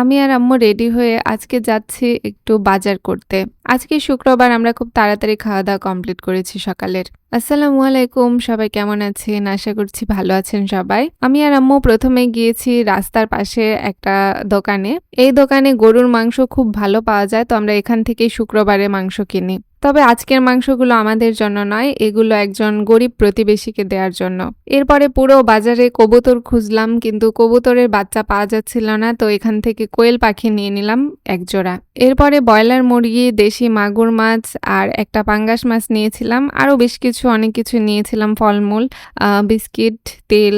আমি আর আম্মু রেডি হয়ে আজকে যাচ্ছি একটু বাজার করতে। আজকে শুক্রবার আমরা খুব তাড়াতাড়ি খাওয়া দাওয়া কমপ্লিট করেছি সকালের। আসসালামু আলাইকুম, সবাই কেমন আছেন? আশা করছি ভালো আছেন সবাই। আমি আর আম্মু প্রথমে গিয়েছি রাস্তার পাশে একটা দোকানে। এই দোকানে গরুর মাংস খুব ভালো পাওয়া যায়, তো আমরা এখান থেকেই শুক্রবারে মাংস কিনি। তবে আজকের মাংসগুলো আমাদের জন্য নয়, এগুলো একজন গরিব প্রতিবেশীকে দেওয়ার জন্য। এরপরে পুরো বাজারে কবুতর খুঁজলাম, কিন্তু কবুতরের বাচ্চা পাওয়া যাচ্ছিল না, তো এখান থেকে কোয়েল পাখি নিয়ে নিলাম এক জোড়া। এরপরে ব্রয়লার মুরগি, দেশি মাগুর মাছ আর একটা পাঙ্গাস মাছ নিয়েছিলাম। আরও বেশ কিছু, অনেক কিছু নিয়েছিলাম, ফলমূল বিস্কিট, তেল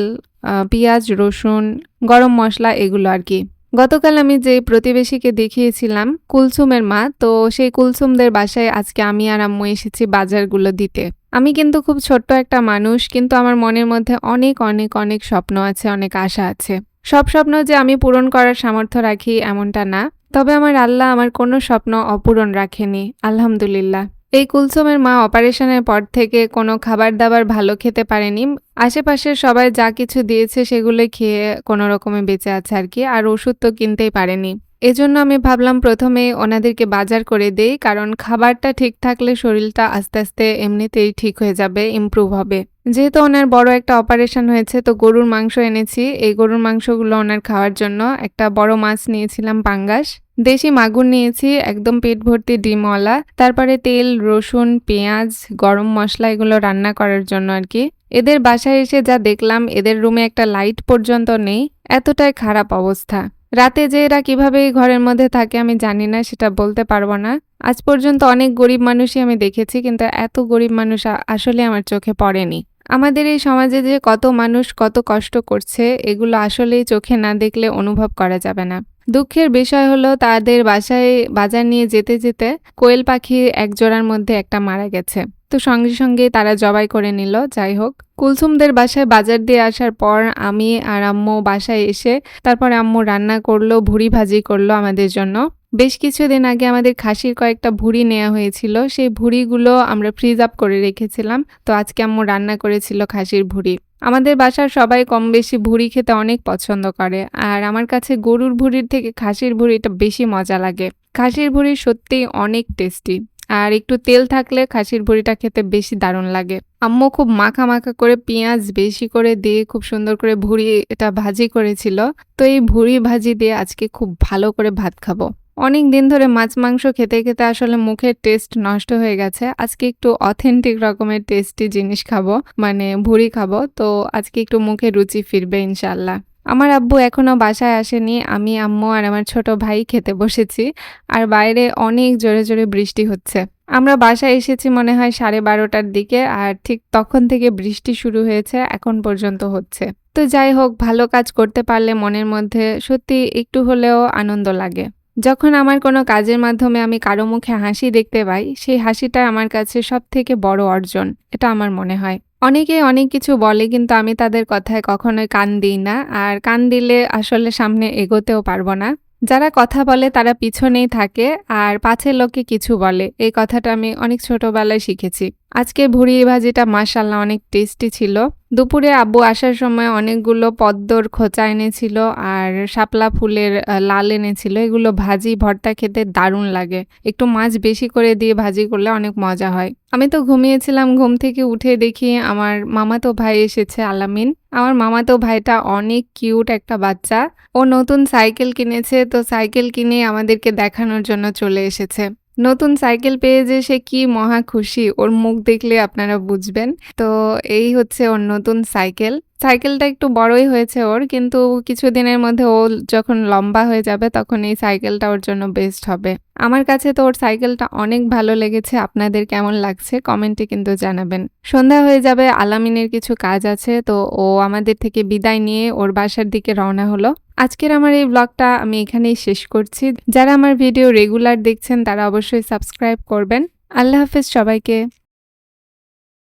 পেঁয়াজ, রসুন, গরম মশলা, এগুলো আর কি। গতকাল আমি যে প্রতিবেশীকে দেখিয়েছিলাম, কুলসুমের মা, তো সেই কুলসুমদের বাসায় আজকে আমি আর আম্মু এসেছি বাজারগুলো দিতে। আমি কিন্তু খুব ছোট্ট একটা মানুষ, কিন্তু আমার মনের মধ্যে অনেক অনেক অনেক স্বপ্ন আছে, অনেক আশা আছে। সব স্বপ্ন যে আমি পূরণ করার সামর্থ্য রাখি এমনটা না, তবে আমার আল্লাহ আমার কোনো স্বপ্ন অপূরণ রাখেনি, আলহামদুলিল্লাহ। এই কুলসুমের মা অপারেশনের পর থেকে কোনো খাবার দাবার ভালো খেতে পারেনি। আশেপাশের সবাই যা কিছু দিয়েছে সেগুলো খেয়ে কোনো রকমে বেঁচে আছে আর কি, আর ওষুধ তো কিনতেই পারেনি। এজন্য আমি ভাবলাম প্রথমে ওনাদেরকে বাজার করে দেই, কারণ খাবারটা ঠিক থাকলে শরীরটা আস্তে আস্তে এমনিতেই ঠিক হয়ে যাবে ইমপ্রুভ হবে। যেহেতু ওনার বড় একটা অপারেশন হয়েছে, তো গরুর মাংস এনেছি। এই গরুর মাংসগুলো ওনার খাওয়ার জন্য একটা বড় মাছ নিয়েছিলাম, পাঙ্গাস। দেশি মাগুর নিয়েছি, একদম পেট ভর্তি ডিমওয়ালা। তারপরে তেল, রসুন, পেঁয়াজ, গরম মশলা এগুলো রান্না করার জন্য আর কি। এদের বাসায় এসে যা দেখলাম, এদের রুমে একটা লাইট পর্যন্ত নেই, এতটাই খারাপ অবস্থা। রাতে যে এরা কীভাবে ঘরের মধ্যে থাকে আমি জানি না, সেটা বলতে পারব না। আজ পর্যন্ত অনেক গরিব মানুষই আমি দেখেছি, কিন্তু এত গরিব মানুষ আসলে আমার চোখে পড়েনি। আমাদের এই সমাজে যে কত মানুষ কত কষ্ট করছে, এগুলো আসলেই চোখে না দেখলে অনুভব করা যাবে না। দুঃখের বিষয় হলো, তাদের বাসায় বাজার নিয়ে যেতে যেতে কোয়েল পাখি এক জোড়ার মধ্যে একটা মারা গেছে। তো সঙ্গে সঙ্গে তারা জবাই করে নিল, যাই হোক। কুলসুমদের বাসায় বাজার দিয়ে আসার পর আমি আর আম্মু বাসায় এসে তারপরে আম্মু রান্না করল, ভুড়ি ভাজি করল আমাদের জন্য। বেশ কিছুদিন আগে আমাদের খাসির কয়েকটা ভুড়ি নেওয়া হয়েছিল, সেই ভুড়িগুলো আমরা ফ্রিজ আপ করে রেখেছিলাম। তো আজকে আম্মু রান্না করেছিল খাসির ভুড়ি। আমাদের বাসার সবাই কম বেশি ভুড়ি খেতে অনেক পছন্দ করে, আর আমার কাছে গরুর ভুড়ির থেকে খাসির ভুড়িটা বেশি মজা লাগে। খাসির ভুড়ি সত্যিই অনেক টেস্টি আর একটু তেল থাকলে খাসির ভুড়িটা খেতে বেশি দারুণ লাগে। আম্মু খুব মাখা মাখা করে পেঁয়াজ বেশি করে দিয়ে খুব সুন্দর করে ভুড়ি এটা ভাজি করেছিল। তো এই ভুড়ি ভাজি দিয়ে আজকে খুব ভালো করে ভাত খাব। অনেক দিন ধরে মাছ মাংস খেতে খেতে আসলে মুখের টেস্ট নষ্ট হয়ে গেছে। আজকে একটু অথেন্টিক রকমের টেস্টি জিনিস খাব মানে ভুড়ি খাব। তো আজকে একটু মুখে রুচি ফিরবে ইনশাল্লাহ আমার আব্বু এখনও বাসায় আসেনি, আমি, আম্মু আর আমার ছোট ভাই খেতে বসেছি, আর বাইরে অনেক জোরে জোরে বৃষ্টি হচ্ছে। আমরা বাসায় এসেছি মনে হয় সাড়ে বারোটার দিকে, আর ঠিক তখন থেকে বৃষ্টি শুরু হয়েছে, এখন পর্যন্ত হচ্ছে। তো যাই হোক, ভালো কাজ করতে পারলে মনের মধ্যে সত্যি একটু হলেও আনন্দ লাগে। যখন আমার কোনো কাজের মাধ্যমে আমি কারও মুখে হাসি দেখতে পাই, সেই হাসিটা আমার কাছে সব থেকে বড় অর্জন, এটা আমার মনে হয়। অনেকে অনেক কিছু বলে, কিন্তু আমি তাদের কথায় কখনোই কান দিই না, আর কান দিলে আসলে সামনে এগোতেও পারব না। যারা কথা বলে তারা পিছনেই থাকে, আর পাছের লোকে কিছু বলে। এই কথাটা আমি অনেক ছোটবেলায় শিখেছি। আজকে ভুড়ি ভাজিটা মাসাল্লাহ অনেক টেস্টি ছিল। দুপুরে আব্বু আসার সময় অনেকগুলো পদ্মর খোঁচা এনেছিল আর শাপলা ফুলের লাল এনেছিল। এগুলো ভাজি, ভর্তা খেতে দারুণ লাগে। একটু মাছ বেশি করে দিয়ে ভাজি করলে অনেক মজা হয়। আমি তো ঘুমিয়েছিলাম, ঘুম থেকে উঠে দেখি আমার মামাতো ভাই এসেছে, আলামিন। আমার মামাতো ভাইটা অনেক কিউট একটা বাচ্চা। ও নতুন সাইকেল কিনেছে, তো সাইকেল কিনে আমাদেরকে দেখানোর জন্য চলে এসেছে। নতুন সাইকেল পেয়ে যে সে কি মহা খুশি, ওর মুখ দেখলে আপনারা বুঝবেন। তো এই হচ্ছে ওর নতুন সাইকেল। সাইকেলটা একটু বড়ই হয়েছে ওর, কিন্তু কিছুদিনের মধ্যে ও যখন লম্বা হয়ে যাবে তখন এই সাইকেলটা ওর জন্য বেস্ট হবে। আমার কাছে তো ওর সাইকেলটা অনেক ভালো লেগেছে, আপনাদের কেমন লাগছে কমেন্টে কিন্তু জানাবেন। সন্ধ্যা হয়ে যাবে, আলামিনের কিছু কাজ আছে, তো ও আমাদের থেকে বিদায় নিয়ে ওর বাসার দিকে রওনা হলো। আজকের আমার এই ব্লগটা আমি এখানেই শেষ করছি। যারা আমার ভিডিও রেগুলার দেখছেন তারা অবশ্যই সাবস্ক্রাইব করবেন। আল্লাহ হাফেজ সবাইকে।